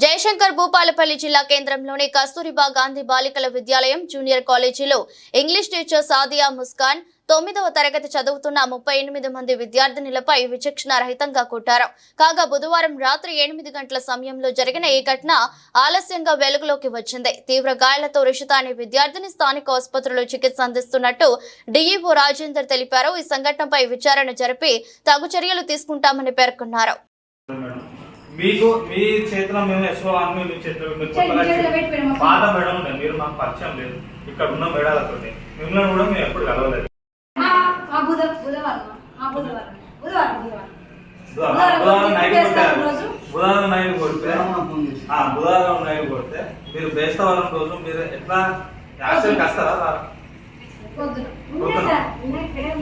జయశంకర్ భూపాలపల్లి జిల్లా కేంద్రంలోని కస్తూరిబా గాంధీ బాలికల విద్యాలయం జూనియర్ కాలేజీలో ఇంగ్లీష్ టీచర్ సాదియా ముస్కాన్ తొమ్మిదవ తరగతి చదువుతున్న ముప్పై ఎనిమిది మంది విద్యార్థినులపై విచక్షణ రహితంగా కొట్టారు. కాగా బుధవారం రాత్రి ఎనిమిది గంటల సమయంలో జరిగిన ఈ ఘటన ఆలస్యంగా వెలుగులోకి వచ్చింది. తీవ్ర గాయాలతో రిషిత అనే విద్యార్థిని స్థానిక ఆసుపత్రిలో చికిత్స అందిస్తున్నట్టు డీఈఓ రాజేందర్ తెలిపారు. ఈ సంఘటనపై విచారణ జరిపి తగు చర్యలు తీసుకుంటామని పేర్కొన్నారు. మీకు మీ చేతిలో మేము ఎస్ఓ అని మీ చేతిలో? పాత మేడం ఉండే మీరు మాకు పరిచయం లేదు. ఇక్కడ ఉన్న మేడాలతో మిమ్మల్ని కూడా మేము ఎప్పుడు కలవలేదు. బుధవారం నైట్ నైట్ కొడితే బుధవారం నైట్ కొడితే మీరు బేస్తవారం రోజు మీరు ఎట్లా యాక్సిడెంట్ వస్తారా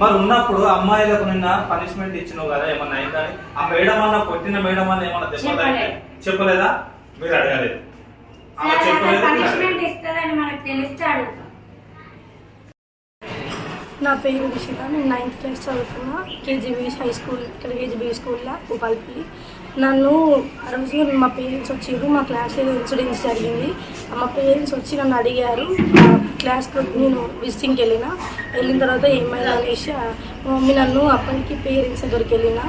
మరి ఉన్నప్పుడు అమ్మాయిలకు నిన్న పనిష్మెంట్ ఇచ్చినావు కదా ఏమన్నా అయిందని ఆ మేడం అన్న కొట్టిన మేడం అన్న ఏమన్నా చెప్పలేదు. మీరు అడగలేదు. ఆమె చెప్పలేదు అక్కడ మీరు పనిష్మెంట్ అడగలేదు. ఇస్తుందని మనకు తెలిస్తే అడుగుతాం నా పేరు విషిత నేను నైన్త్ క్లాస్ చదువుతున్నా. కేజీబీ హై స్కూల్ ఇక్కడ కేజీబీ స్కూల్లో ఉపాల్పల్లి నన్ను ఆ రోజు మా పేరెంట్స్ వచ్చారు. మా క్లాస్లో ఇన్సిడెంట్స్ జరిగింది. మా పేరెంట్స్ వచ్చి నన్ను అడిగారు. క్లాస్లో నేను విజిటింగ్కి వెళ్ళిన. వెళ్ళిన తర్వాత ఏమైనా అనేసి మా మమ్మీ నన్ను అప్పటికి పేరెంట్స్ దగ్గరికి వెళ్ళిన.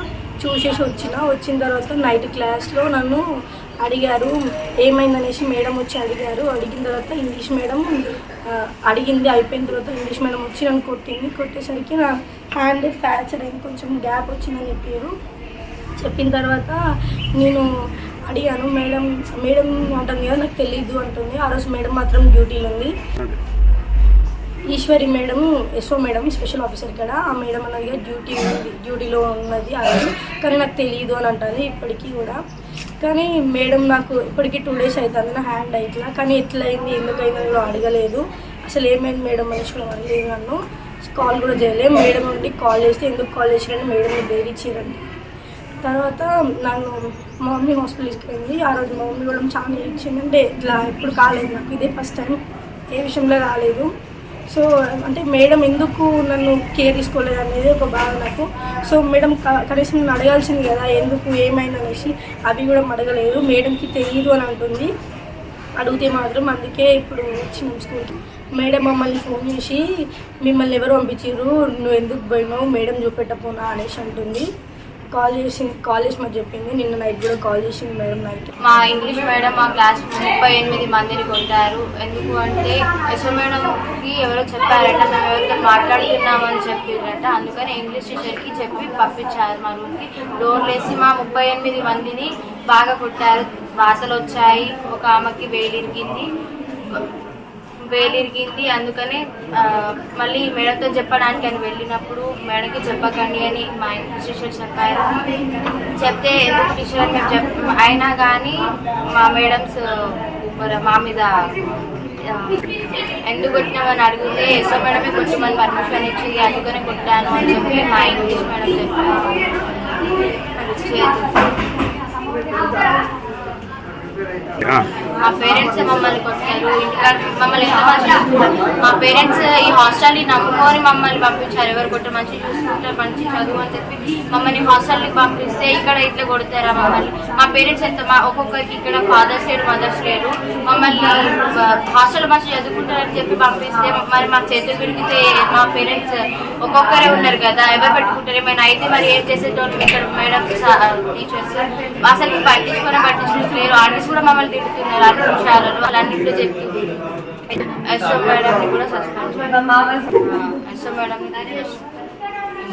చూసేసి వచ్చిన. వచ్చిన తర్వాత నైట్ క్లాస్లో నన్ను అడిగారు ఏమైందనేసి మేడం వచ్చి అడిగారు. అడిగిన తర్వాత ఇంగ్లీష్ మేడం అడిగింది అయిపోయిన తర్వాత ఇంగ్లీష్ మేడం వచ్చి నన్ను కొట్టింది. కొట్టేసరికి నా హ్యాండ్ ఫ్రాక్చర్ అయింది. కొంచెం గ్యాప్ వచ్చిందని చెప్పారు. చెప్పిన తర్వాత నేను అడిగాను మేడం మేడం అంటుంది కదా నాకు తెలీదు అంటుంది. ఆ రోజు మేడం మాత్రం డ్యూటీలో ఉంది. Eshwari madam SO madam special officer ఇక్కడ. ఆ మేడం అన్నది డ్యూటీ డ్యూటీలో ఉన్నది. రోజు కానీ నాకు తెలియదు అని అంటుంది ఇప్పటికీ కూడా. కానీ మేడం నాకు ఇప్పటికీ టూ డేస్ అవుతుంది నా హ్యాండ్ అవుతున్నా కానీ ఎట్లా అయింది ఎందుకు అడగలేదు. అసలు ఏమైంది మేడం అనేసి కూడా అడగలేదు నన్ను కాల్ కూడా చేయలేదు మేడం నుండి కాల్ చేస్తే ఎందుకు కాల్ చేసిరండి మేడంని బేరిచ్చారండి తర్వాత నన్ను మా మమ్మీ హాస్పిటల్ తీసుకెళ్ళింది ఆ రోజు మా మమ్మీ కూడా చాలా ఇచ్చిందంటే ఇట్లా ఎప్పుడు కాలేదు నాకు ఇదే ఫస్ట్ టైం ఏ విషయంలో రాలేదు. సో అంటే మేడం ఎందుకు నన్ను కేర్ తీసుకోలేదు అనేది ఒక బాధ నాకు. సో మేడం క- కనీసం నన్ను అడగాల్సింది కదా ఎందుకు ఏమైంది అనేసి అవి కూడా అడగలేదు. మేడంకి తెలియదు అని అంటుంది. అడిగితే మాత్రం అందుకే ఇప్పుడు వచ్చినాం స్కూల్కి మేడం మమ్మల్ని ఫోన్ చేసి మిమ్మల్ని ఎవరు పంపించారు నువ్వు ఎందుకు పోయినావు? మేడం చూపెట్టపోనా? అనేసి అంటుంది. కాల్ చేసి కాల్ చేసి మాకు చెప్పింది. నిన్న నైట్ కూడా కాల్ చేసింది మేడం నైట్ మా ఇంగ్లీష్ మేడం మా క్లాస్ ముప్పై ఎనిమిది మందిని కొట్టారు. ఎందుకు అంటే ఎస్ఓ మేడంకి ఎవరో చెప్పారంట మేము ఎవరితో మాట్లాడుతున్నామని చెప్పిందంట అందుకని ఇంగ్లీష్ టీచర్కి చెప్పి పంపించారు మా రూమ్కి డోర్ వేసి మా ముప్పై ఎనిమిది మందిని బాగా కొట్టారు. వాసలు వచ్చాయి ఒక ఆమెకి వేలిరిగింది. వేలిరిగింది. అందుకనే మళ్ళీ మేడంతో చెప్పడానికి అని వెళ్ళినప్పుడు మేడంకి చెప్పకండి అని మా ఇంగ్లీష్ టీచర్ చెప్పారు. చెప్తే ఎందుకు టీచర్ అని మేము చెప్ అయినా కానీ మా మేడమ్స్ మా మీద ఎందుకు కొట్టినామని అడిగితే ఎస్ఓ మేడమే కొట్టమని పర్మిషన్ ఇచ్చింది అందుకనే కొట్టాను అని చెప్పి మా ఇంగ్లీష్ మేడం చెప్పారు. చేతి మా పేరెంట్స్ మమ్మల్ని కొట్టారు. ఇంటికాడ మమ్మల్ని ఎంత మంచిగా చూసుకుంటారు మా పేరెంట్స్ ఈ హాస్టల్ని నమ్ముకొని మమ్మల్ని పంపించారు. ఎవరు కొట్టారు మంచి చూసుకుంటారు మంచి చదువు అని చెప్పి మమ్మల్ని హాస్టల్కి పంపిస్తే ఇక్కడ ఇట్లా కొడతారా మమ్మల్ని? మా పేరెంట్స్ ఎంత మా ఒక్కొక్కరికి ఇక్కడ ఫాదర్స్ లేరు మదర్స్ లేరు. మమ్మల్ని హాస్టల్ మంచి చదువుకుంటారని చెప్పి పంపిస్తే మరి మా చేతులు విరిగితే మా పేరెంట్స్ ఒక్కొక్కరే ఉన్నారు కదా. ఎవరు పెట్టుకుంటారు? ఏమైనా అయితే మరి ఏం చేసేటోళ్ళు ఇక్కడ మేడమ్స్ టీచర్స్? అసలు పట్టించుకొని లేరు. ఆర్టిస్ట్ కూడా మమ్మల్ని తిడుతున్నారు. అన్ని విషయాలలో వాళ్ళన్నింటిలో చెప్పి ఎస్ఓ మేడంని కూడా సస్పెండ్ ఎస్ఓ మేడం